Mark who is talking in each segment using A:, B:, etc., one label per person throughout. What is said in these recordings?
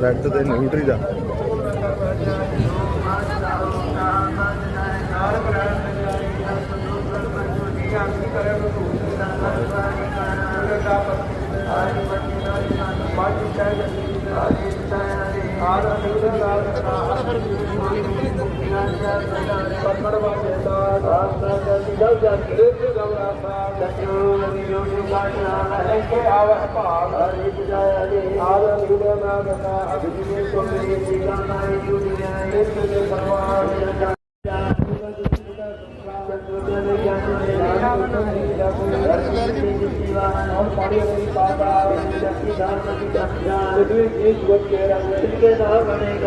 A: but at the end entry da ஆதரவுடமாக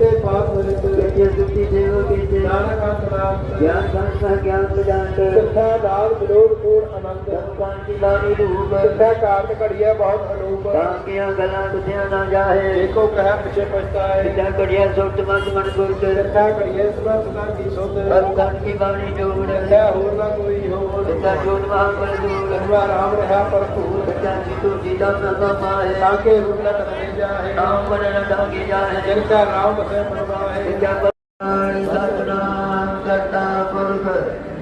A: ਇਸੇ ਪਾਪ ਮਰਿਤ ਨਾਨਕ ਅੰਤਰਾਮ
B: ਗਿਆਨ ਸੰਸਾ ਗਿਆਨ ਪ੍ਰਦਾਨ
A: ਸਿੱਖਾ ਦਾਲ ਵਿਰੋਧ ਕੋੜ ਅਨੰਤ
B: ਕਾਂਤੀ ਬਾਣੀ ਰੂਪ।
A: ਸਿੱਖਾ ਕਾਰਨ ਘੜੀਆ ਬਹੁਤ ਅਨੂਪ।
B: ਕਾਂਕੀਆਂ ਗਲਾਂ ਦੁਧਿਆ ਨਾ ਜਾਹੇ।
A: ਦੇਖੋ ਕਹਿ ਪਿਛੇ ਪਛਤਾਏ
B: ਵਿਦਿਆ ਕੜਿਆ ਸੁਰਤ ਮਤ ਮਨ ਗੁਰਤ
A: ਸਿੱਖਾ ਘੜੀਏ ਸਦਾ ਸਦਾ ਕੀ ਸੁਧ।
B: ਬਲ ਕਾਂਤੀ ਬਾਣੀ ਜੋੜ।
A: ਸਿੱਖਾ ਹੋਰ ਨਾ ਕੋਈ ਹੋਰ।
B: ਵਿਦਿਆ ਜੋਤ ਮਹਾ ਬਲ ਦੂਰ।
A: ਲੰਗਾ ਰਾਮ ਰਹਾ ਭਰਪੂਰ
B: ਵਿਦਿਆ ਜੀਤੋ ਜੀਦਾ ਨਾ ਮਾਹੇ
A: ਤਾਕੇ ਰੁਗਲਾ ਤਨੇ ਜਾਹੇ।
B: ਨਾਮ ਬਨ ਡਾਂਗੇ ਜਾਹੇ।
A: ਜਿਨ ਕਾ ਰਾਮ ਬਸੇ ਮਨਵਾਏ
B: ਵਿਦਿਆ ਬਾਣੀ ਸਤਨਾਮ ਕਰਤਾ ਪੁਰਖ।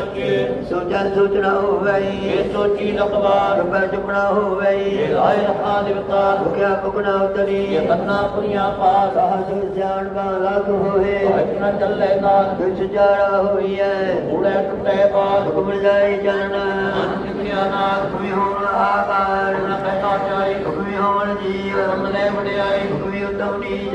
A: ਕੀ ਸੱਚ
B: ਸੋਚਣ ਹੋਵੇ
A: ਇਹ ਸੋਚੀ ਲਖਵਾਰ
B: ਰੁਪੈ ਚੁਪਣਾ ਹੋਵੇ
A: ਇਹ ਆਇ ਰਖਾ ਦੇਵਤਾ
B: ਭੁਖਿਆ ਪੁਗਣਾ ਉਤਰੀ।
A: ਇਹ ਕੰਨਾ ਪੁਰੀਆਂ ਪਾਸ
B: ਸਾਹ ਜਾਣ ਬਾ ਲੱਗ ਹੋਏ
A: ਇਤਨਾ ਚੱਲੇ ਨਾਲ।
B: ਦੁਛ ਜਾੜਾ ਹੋਈਐ
A: ਉੜੇ ਟੁੱਟੇ
B: ਹੁਕਮ ਜਾਈ ਚਲਣ।
A: ਮਨ ਕਿਥਿਆ ਨਾਲ।
B: ਹੁਕਮੀ ਹੋਣ ਆਕਾਰ।
A: ਨਾ ਕਹਿਤਾ ਚਾਹੀ।
B: ਹੁਕਮੀ ਹੋਣ ਜੀਵ
A: ਹੁਕਮ ਲੈ ਵਡਿਆਈ
B: ਹੁਕਮੀ ਉਤਮ ਨੀਚ।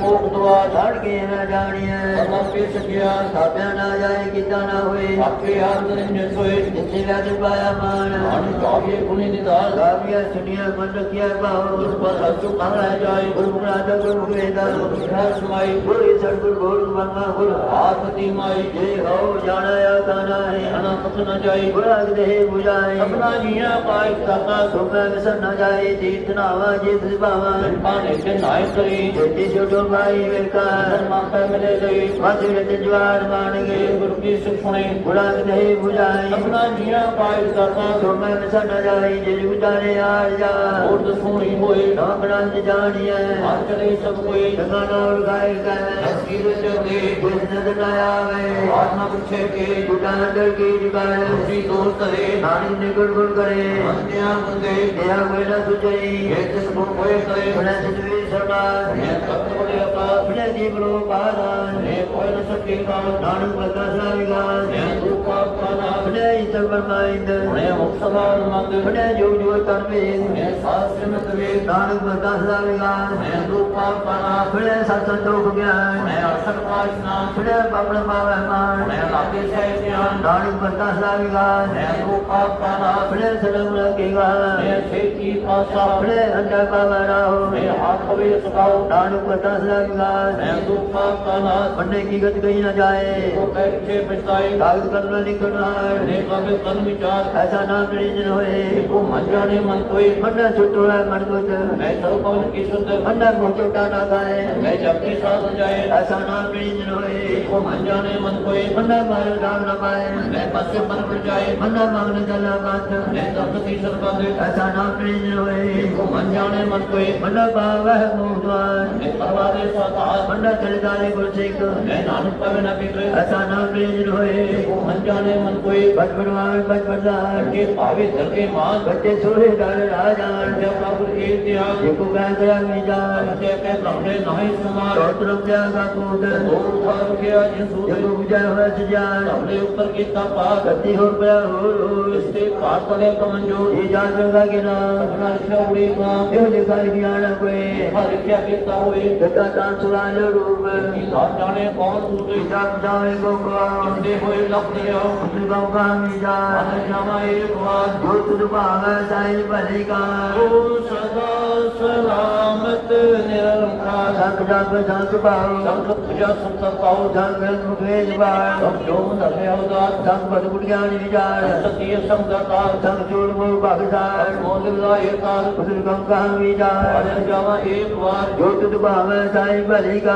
B: موکتوار ਕੇ
A: ਨਾ
B: ਜਾਣੀਐ।
A: ਸਮਾਂ ਕੇ ਸਕਿਆਨ
B: ਸਾਬਿਆ ਨਾ ਜਾਏ ਕੀਤਾ ਨਾ ਹੋਏ।
A: ਆਪੇ ਆਦਰ ਨਿ ਸੋਏ
B: ਜਿੱਥੇ ਲਾਜ ਪਾਇਆ ਮਾਨ
A: ਅਨ ਕਾਵੇ ਗੁਣੀ ਨਿਦਾਨ
B: ਗਾਵੀਆ ਸੁਣੀਆ ਮਨ ਰਖਿਆ ਬਾਹੋ
A: ਉਸ ਪਰ ਹਸੂ ਕਹ ਰਹਿ ਜਾਏ।
B: ਗੁਰੂ ਮੁਰਾਦ ਗੁਰੂ ਵੇਦਾ
A: ਗੁਰ ਸਮਾਈ।
B: ਗੁਰੂ ਸਤਿਗੁਰ ਗੋਰ ਬੰਗਾ ਗੁਰ
A: ਆਪ ਦੀ ਮਾਈ।
B: ਜੇ ਹੋ ਜਾਣਿਆ ਕਾਨਾ ਹੈ
A: ਅਨਾ ਪਤ ਨ ਜਾਈ
B: ਗੁਰ ਅਗਦੇ 부ਜਾਏ
A: ਸਭਨਾ ਜੀਆਂ ਪਾਇ ਦਾਤਾ
B: ਸੁਮੈ ਵਿਸਰ ਨ ਜਾਏ। ਤੀਰਥ ਨਾਵਾ ਜੇ ਸੁਭਾਵਾ।
A: ਪਾਣੇ ਤੇ ਨਾਇ ਕਰੀ।
B: ਜੇਤੀ ਛੋਟੋ ਭਾਈ ਵੇਖਾ।
A: ਧਰਮਾ
C: ਪੈ ਮਿਲੇ ਲਈ
B: ਮਾਥੇ ਵਿੱਚ ਜਵਾਰ ਬਣ ਗਏ
C: ਗੁਰੂ ਕੀ ਸਿੱਖ ਸੁਣੇ
B: ਗੁਰਾਂ ਦੇ ਬੁਝਾਈ
C: ਆਪਣਾ ਜੀਣਾ ਪਾਇ ਕਰਨਾ
B: ਸੋ ਮੈਂ ਸਨ ਜਾਈ ਜੇ ਉਤਾਰੇ ਆ ਜਾ
C: ਹੋਰ ਦਸੂਣੀ ਹੋਏ
B: ਨਾਮਣਾ ਜਾਣੀਐ
C: ਹਰ ਚਲੇ ਸਭ ਕੋਈ
B: ਗੰਗਾ ਨਾਲ ਗਾਇ ਕੈ
C: ਅਸਕੀ ਵਿੱਚ ਦੇ
B: ਜਿਸ ਨਦ ਨਾ ਆਵੇ
C: ਆਤਮਾ ਪੁੱਛੇ ਕੇ
B: ਟੁਟਾ ਅੰਦਰ ਕੀ ਜੁਗਾਏ
C: ਜੀ ਦੋਲ ਕਰੇ
B: ਨਾਨੀ ਨਿਗੜ ਗੁਣ ਕਰੇ
C: ਅੰਨਿਆ ਬੰਦੇ
B: ਦੇਹਾ ਮੇਰਾ ਸੁਚਈ
C: ਇਹ ਜਿਸ ਗੁਣ ਹੋਏ ਕਰੇ
B: ਬੜਾ ਸਤਵੀ ਸਰਦਾਰ
C: ਮੈਂ ਤਤ دیبرو باران ہے
B: کوئی سکی کان
C: دانم بدا ساویلان
B: ہے روپا پانا بڑے
C: ایتر برمائند ہے
B: مقصبار مند بڑے جو
C: جو ترمین ہے ساس
B: رمت وی دانم
C: بدا ساویلان ہے
B: روپا پانا بڑے
C: ساتن دوک بیان
B: ہے اصل پاسنا بڑے
C: بابڑ ما رحمان ہے
B: لاکی شایدیان دانم
C: بدا ساویلان ہے
B: روپا پانا بڑے سلم لگے گا
C: ہے چھیکی پاسا
B: بڑے انڈا کا
C: مرا ہو ہے ہاتھ
B: بھی سکاؤ دانم بننے
C: کی گت کہیں نہ جائے
B: کاغذ کرنا نہیں کرنا ہے
C: ایسا نام نہیں جن ہوئے
B: بننا چھوٹو ہے من کچھ
C: بننا موچوٹا نہ کھائے ایسا
B: نام نہیں جن ہوئے
C: بننا مار نام نہ پائے
B: بننا مانگنے کا نام ایسا
C: نہ کرے جن ہوئے بننا
B: باغ ہے موضوع ಆಂಡ
C: ತಳಿದಾರಿ ಗುರುಚೇಕ ನಾನು ಪವನ
B: ಬಿಟ್ರೆ ಅಸಾ ನಾಮ ಪ್ರಯೋಜನ
C: ಹೋಯೆ ಅಂಜಾನೆ ಮನ್ ಕೋಯಿ ಬಟ್
B: ಬಡವಾವೆ ಬಟ್ ಬಡದಾರ
C: के पावे धर
B: के मान बच्चे सोहे
C: दार राजा जब बाबू के
B: दिया को गाय दया
C: निजा के के ब्रह्मे नहीं
B: समार तोत्रम
C: क्या का कोट और
B: भाव के आज सूर्य
C: को विजय हो सजा
B: अपने ऊपर की तपा गति हो
C: गया हो इससे पार करे
B: कमजो ਜਾਗਾ
C: ਤੇ
B: ਕੇ ਨਾਮ
C: ਮਾਂ ਹੋਏ
B: ਤਾਂ ਰੂਪ
C: ਨਾ ਜਾਣੇ ਕੌਣ ਸੂਰੇ
B: ਜਪ ਜਾਏ ਕੋ ਕਾ
C: ਦੇ ਹੋਏ ਲਖ ਲਿਓ
B: ਤੁਮ ਗਉ ਕਾ ਮੀ ਜਾਨ
C: ਅਨ ਜਾਵਾ ਏਕ ਵਾਰ
B: ਤੁਧ ਭਾਵੈ ਸਾਈ ਭਲੀ ਕਾ
C: ਉਹ ਸਦਾ ਸਲਾਮਤ ਨਿਰੰਕਾਰ।
B: ਸੰਗ ਜਗ ਸੰਗ ਭਾਉ।
C: ਸੰਤ ਪੂਜਾ ਸੰਤ ਪਾਉ
B: ਸੰਗ ਮੁਖੇਜ ਬਾਣ
C: ਸਭ ਜੋ ਧਰਿਆ ਉਦਾਸ
B: ਸੰਗ ਬਦ ਗੁੜਿਆਨ ਵਿਚਾਰ
C: ਸਤਿය ਸੰਗਤਾਰ
B: ਸੰਗ ਚੂੜ ਮੂਲ ਭਗਸਾਰ
C: ਮੋਦਿ ਲਾਏ ਕਾਰ
B: ਤੁਧ ਗਉ ਕਾ ਮੀ ਜਾਨ
C: ਅਨ ਜਾਵਾ ਏਕ ਵਾਰ
B: ਜੋ ਤੁਧ ਭਾਵੈ ਸਾਈ ਭਲੀ ਕਾ
C: ਉਹ ਸਦਾ ਸਲਾਮਤ ਨਿਰੰਕਾਰ
B: ਸੰਗ ਮੁਰਖ ਅੰਧ ਘੋੜ
C: ਸੰਤ ਚੋਰ ਹਰਾਮ ਕੋ
B: ਸੰਗ ਕਾ ਜਾਹੇ ਜੋੜ
C: ਸੰਤ
B: ਮਲੇਸ਼ ਮਲ
C: ਪਾਰ
B: ਰਾਮ ਨੀਚ ਕਹੇ ਵਿਚਾਰ
C: ਆਰੇ ਜਾਵਾ ਏਕ ਵਾਰ
B: ਜੋ ਤੁਧ ਭਾਵੈ ਸਾਈ ਭਲੀ ਕਾ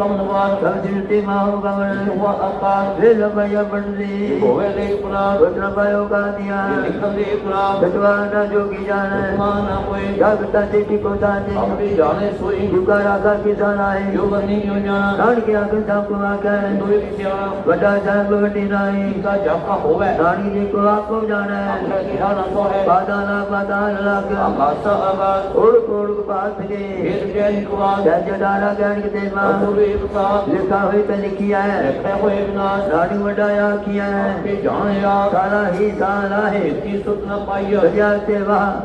C: موسیقی
B: جی کو آپ گئے
C: کا لکھا ہوئی پہ
B: لکھیا ہے۔ راڑی وڈایا
C: کیا ہے؟ سارا ہی سارا
B: ہے۔ سجا سیوا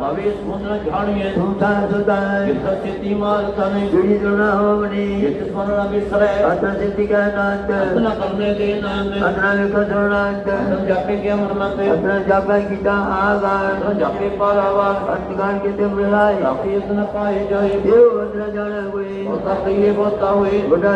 C: سوتا ہوئے۔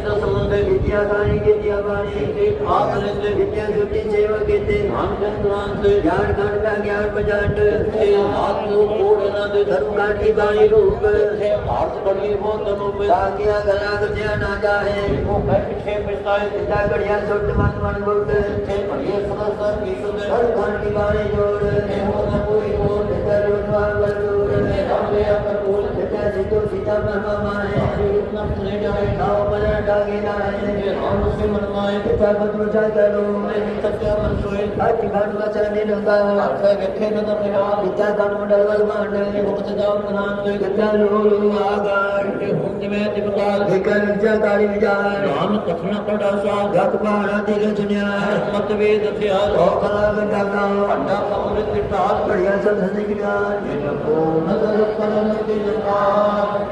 C: जगाएं के
B: जवानी आपने इतने सुखी
C: सेवा के ते
B: हम जनवान
C: से ज्ञान
B: कांड
C: का
B: ज्ञान बजाट से
C: आत्मों कोड़ना दे
B: धर्म
C: कांड की
B: बाणी रूप से आर्थ
C: बड़ी मौत
B: नमः ताकि अगलाग जया
C: ना
B: जाए
C: वो
B: बैठे बिताए
C: इतना
B: कड़िया
C: सोच मन
B: मन बोलते से ये
C: सदस्य किसों ने
B: धर्म कांड
C: की
B: बाणी जोड़ ने
C: मौत
B: नमः इमोट � جد و ستم ممائے حقیقت نفسنے جائے داو بلا ڈاگے لائے اور اس کے منمائے کتابت مجھا کرو میں ہی سب کیا منسوئے آج بھاٹ بچانے لگا آخر گتھے نظر میں آب اتا دانو ڈلول
D: مانڈے مقتدہ منان کے گتھا
B: لولو آگار
D: کے ہوں میں
B: دبقال بھکر جا
D: داری مجائے
B: نام تفنا پڑا سا گت پاڑا
D: دل جنیا رحمت وید
B: خیال او قرار ڈاگا
D: اڈا قبرت اٹھار پڑیا
B: سب ہنگنا جنکو نظر قرم
D: دلقال Amen.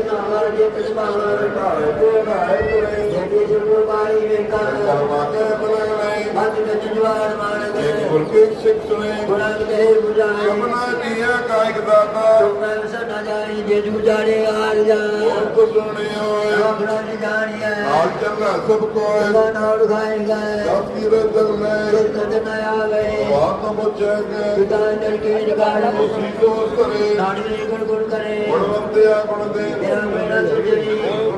D: ਕਰੋ ਐ ਜਾਏ
B: ਗੁਰੂ ਬਿਆਨ ਗੁਰੂ ਗੇਦਾ
D: ਰਹਿਓ ਸੁਮਾਈ
B: ਗੁਰੂ ਚਰਨ ਗੁਰੂ ਬਿਨਾ ਗੁਰੂ ਗੁਰੂ ਹੋ ਜਾਣਿਆ ਗਾਣਾ ਹੈ ਗੁਰਾਂ ਤੇ। ਬੁਝਾਈ
D: ਆਪਣਾ ਜੀਆ ਨਾਈ ਬਾਬਾ
B: ਸੋਕਲ ਸਨਾਈ ਦੀਨ ਨਾਮ ਜੇ ਤਸਮਾਰ
D: ਘਾਰੇ ਤੇ ਨਾਏ ਤੁਰੇ
B: ਜਿਹੜੀ ਜੁਗ ਮਾਰੀ ਵੇਖਾਂ
D: ਕਰਮਾਤੇ ਬਲਗਣੇ
B: ਅੱਜ ਵਿੱਚ ਜਵਾਰ ਮਾਰ
D: ਇੱਕ
B: ਗਏ
D: ਗੁਰ ਕੀ ਸਿੱਖ ਸੁਣੇ
B: ਗੁਰਾਂ ਤੇ ਬੁਝਾਈ
D: ਆਪਣਾ ਜੀਆ ਕਾਇਕ ਦਾਤਾ।
B: ਸੋਕਲ ਸਨਾਈ ਜੇ ਜੂ ਜਾੜੇ ਆਰ ਜਾ।
D: ਕੋ ਸੁਣੀ ਹੋਏ।
B: ਆਪਣਾ ਜੀ ਜਾਣੀਐ।
D: ਨਾਲ ਚੱਲਣਾ ਸਭ ਕੋਏ
B: ਸਦਾ ਨਾਲ ਖਾਏਗਾ
D: ਸਭ ਕੀ ਰਜਲ ਨੇ
B: ਕਦ ਨਾ ਆਵੇ।
D: ਨਾ ਪੁੱਛੇਗੇ।
B: ਪਿਤਾ ਨਰ ਕੇ ਜਗਾੜ।
D: ਦੋਸਤ ਕਰੇ
B: ਨਾੜੀ ਗੁਣ ਗੁਣ ਕਰੇ।
D: ਗੁਣਵੰਤਿਆ ਗੁਣ ਦੇ।
B: ਮੇਰਾ ਮੇਰਾ ਸੁਜਈ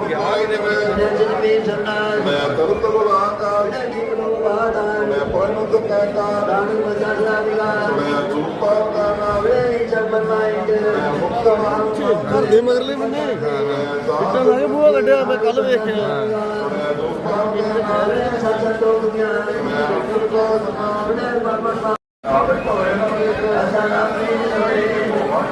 D: ਗਿਆਨ ਦੇਵੇ
B: ਜਨ ਮੇ ਸਰਨਾਲ
D: ਮੈਂ ਤਰਤ ਬੁਲਾਕਾਰ
B: ਮੈਂ ਜੀਵਨੋ ਬਾਦਾਨ
D: ਮੈਂ ਪੜਨ ਤੋਂ ਕਹਿਤਾ
B: ਦਾਨੁ ਮਸਾਲਾ ਵਿਗਾਰ
D: ਮੈਂ ਚੂਪਾ ਦਾ ਨਾਵੇ
B: ਵੇ ਸਭ ਮਾਈਂਡ
D: ਮੈਂ ਮੁਕਤ ਮਾਨ
C: ਘਰ ਦੇ ਮਗਰਲੇ ਬੰਨੇ ਇੱਦਾਂ ਲੱਗੇ ਬੂਹਾ ਕੱਢਿਆ ਮੈਂ ਕੱਲ ਵੇਖਿਆ
D: ਮੈਂ ਦੁਪਾਂ ਦਾ ਨਾਵੇ
B: ਸਤ ਤੋਗ ਗਿਆਨ
D: ਮੈਂ ਮੁਕਤ ਦਾ ਨਾਮ
B: ਉਹਨੇ ਪਰਮਾ
D: ਆਵੇ ਕੋਏ ਨਾ ਵੇ
B: ਅਸਾ ਨਾਮ ਦੇ ਲੋੜੇ
D: ਮਾਤਾ ਮੈਂ ਮਨ ਕੋਏ
B: ਪਰਮਾਨ ਪਰਮਦਾਨ
D: ਬਾਬਾ ਸੱਚੇ ਮਾਂ
B: ਸ੍ਰੀ ਰਾਇ ਨਾਮ
D: ਜਾਪਾ ਨੂੰ ਦੇਖਿਆ
B: ਸੁਗਾ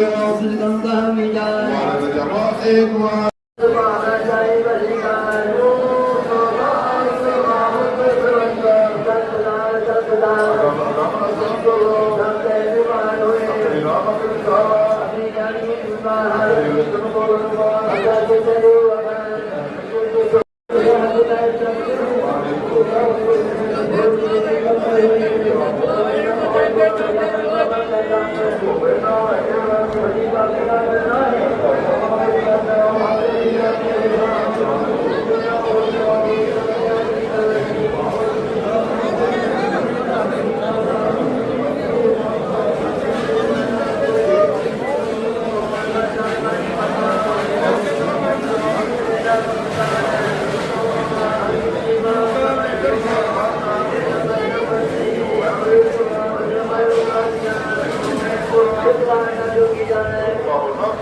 D: وعلى
B: Thank you.
E: Thank you.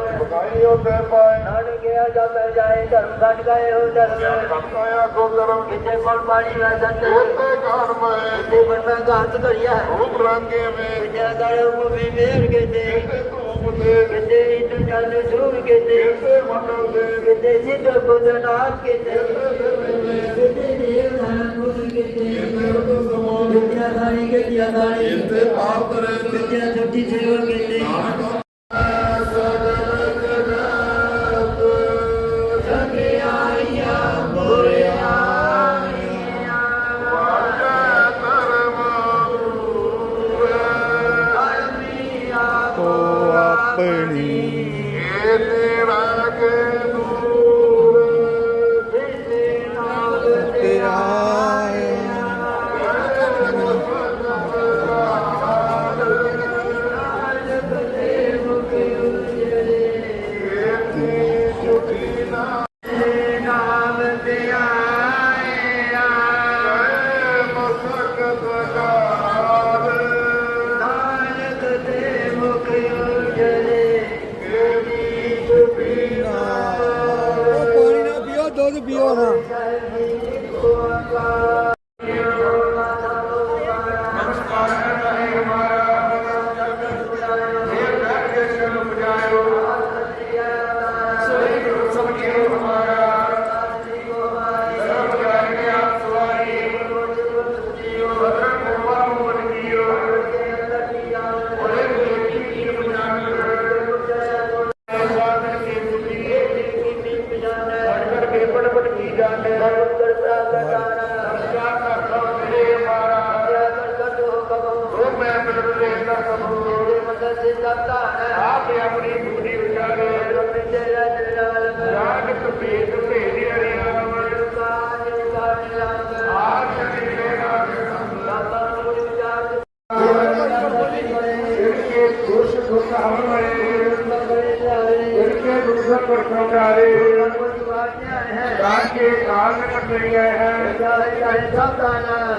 E: ਗਰਪਾ ਦੀ ਦਾ ਨਾਨਕ ਗਿਆ ਜਦ ਮੈਂ ਜਾਏ ਧਰਮ ਸੱਚ ਗਏ ਹੋ ਧਰਮ ਕਿਤੇ ਕੋਲ ਪਾਣੀ ਵੈ ਸੰਤ ਕਿਤੇ ਬੰਦਾ ਘਾਤ ਕਰਿਆ ਵਿਦਿਆ ਦਰ ਮੁਮੀ ਮੇਰ ਕੇ ਤੇ। ਕਿਤੇ ਇਤ ਚੱਲ ਸੂਰ ਕੇ ਤੇ। ਕਿਤੇ ਜਿਤ ਬੁੱਧ ਨਾਥ ਕੇ ਤੇ। ਕਿਤੇ ਦੇਵ ਧਰਮ ਬੁੱਧ ਕੇ ਤੇ ਵਿਦਿਆ ਧਾਰੀ ਕੇ ਦਿਆ ਧਾਰੀ ਵਿਦਿਆ ਛੋਟੀ ਸੇਵਾ ਕੇ ਤੇ
B: ਤੋ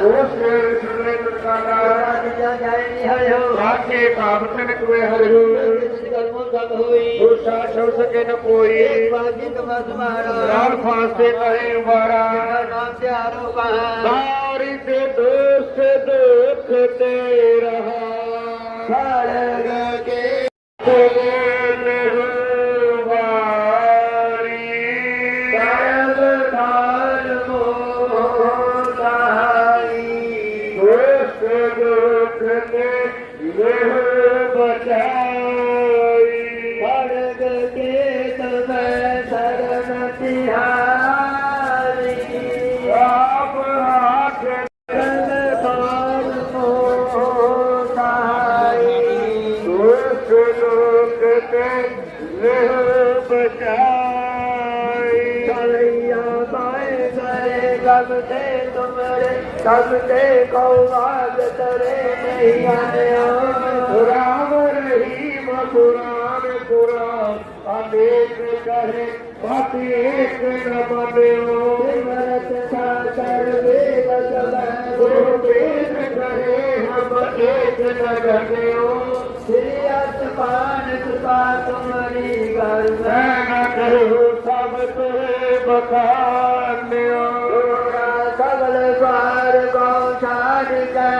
E: ਉਸ ਦੇ ਸੁਣਨੇ ਤੁਕਾਨਾ ਰਾਜੇ ਕਾਬਤਨ ਕੋਏ ਹਰਿਓ। ਦੁਸ਼ਾ ਛੋ ਸਕੇ ਨ ਕੋਈ। ਰਾਲ ਫਾਸੇ ਕਹੇ ਵਾਰਾ ਸਾਰੀ ਤੇ ਦੋਸ ਦੁਖ ਤੇ ਰਹਾ।
B: ਕੇ
E: ਕੋਲ
F: سب دے سب دے قواد ترے
E: نہیں آنے قرآن رحیم قرآن قرآن ایک کرے بات ایک
F: مرت کر کرے ہم
E: ایک نہ بنے ہو کتا تمہاری گل
F: میں۔ نہ کروں سب تمہیں
E: بکار میں Radhika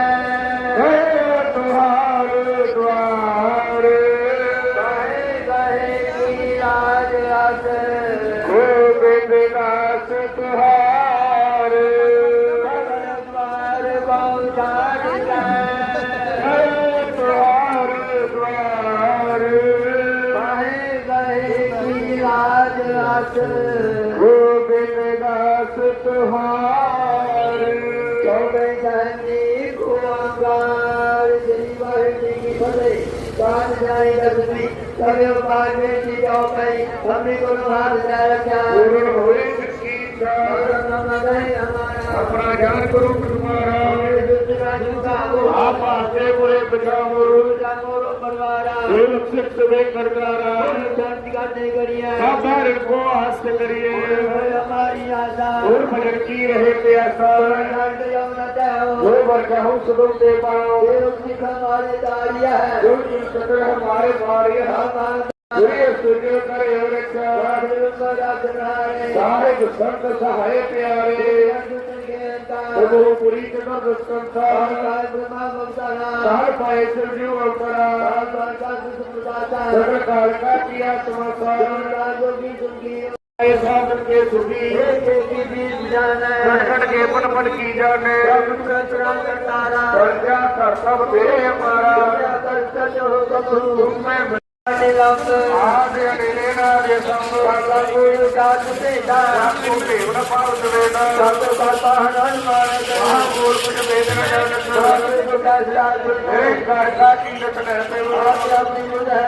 E: ਸਭੇ
F: ਉਪਾਰ ਵਿੱਚ ਜੀ ਜਾਓ ਪਈ ਹਮੇ ਕੋਲ ਹਾਥ ਜਾ ਰੱਖਿਆ
E: ਪੂਰਨ ਹੋਏ ਸੱਚੀ
F: ਸਤਿ
C: है हमारा
E: अपना ज्ञान करो तुम्हारा
C: दूसरा झुकाओ
E: आप आते बोले बचाओ
C: जामोरो परवारा
E: ये लक्षित तुम्हें करकारा
C: शांति करने करिए
E: सब को हस्त करिए
C: हमारी आशा
E: और भजन की रहे प्यासा
C: शांत यमुना देव
E: जो वर्ग हम सुगम दे पाओ
C: देव सिख हमारे दारिया है
E: जो जी सकर हमारे ਸਾਧਨ ਕੇ ਸੁਖੀ ਖੇਤੀ ਬੀਜ ਜਾਣੈ ਰਣਖੜ ਕੇ ਪਨ ਪਨ ਕੀ ਜਾਣੈ। ਰਬ ਕਾ ਚੁਰਾ ਕਰਤਾਰਾ ਰਜਾ ਕਰ ਸਭ ਦੇ ਮਾਰਾ ਤਲ ਤਲ ਹੋ ਕਬੂ ਹੁਮੈ ਬਲਾਨੇ ਲਵ। ਆਦੇ ਅਨੇ ਨਾ ਦੇ ਸੰਗ। ਸਾਡਾ ਕੋਈ ਦਾਤ ਭੇਟਾ ਸਾਤੂ ਭੇਵਨ ਪਾਉ ਦੇਣਾ ਸਤ ਬਾਤਾ ਹਨਨ ਮਾਰੇ ਮਹਾ ਕੋਲ ਕੁਝ
C: ਵੇਦਨ ਜਨ
E: ਸਾਤੂ ਕਾ ਸਾਧ ਮੇਰੇ ਘਰ ਦਾ ਕੀਰਤ ਲੈ ਤੇ ਆਪ ਦੀ ਮੁਝੇ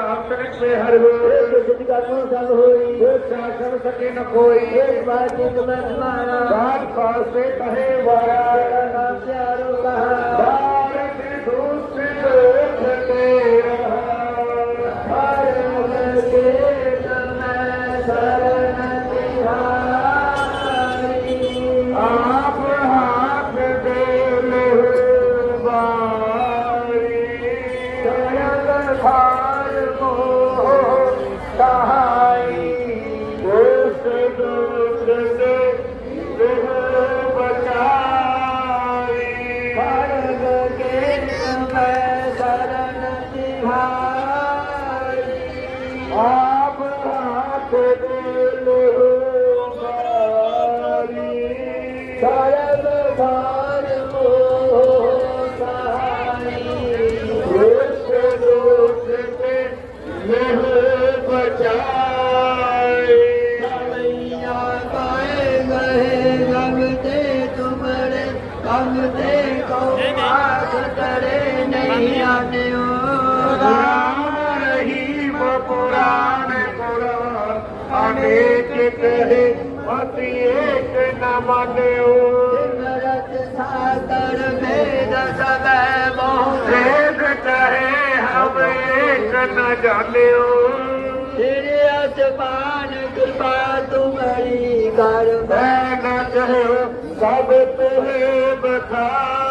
E: ਕਾਮਨ ਮਿਹਰ ਹੋਏ ਸਿੱਧ ਕਰਮ ਸਭ ਹੋਈ। ਹੋਏ ਸਾਸਨ ਸਕੇ ਨ ਕੋਈ। ਹੋਏ ਬਾਜੀ ਤੁਮੈ ਮਾਰਾ ਬਾਤ ਪਾਸੇ ਕਹੇ ਵਾਰਾ। ਨਾਮ ਪਿਆਰੋ ਕਹਾ। ਬਾਰੇ ਦੂਸਰੇ ਤੇ। कहे एक न
C: भेद सब
E: कहे हम एक न
C: कृपा तुम्हारी कर।
E: मैं न कहो सब तुम्हें बता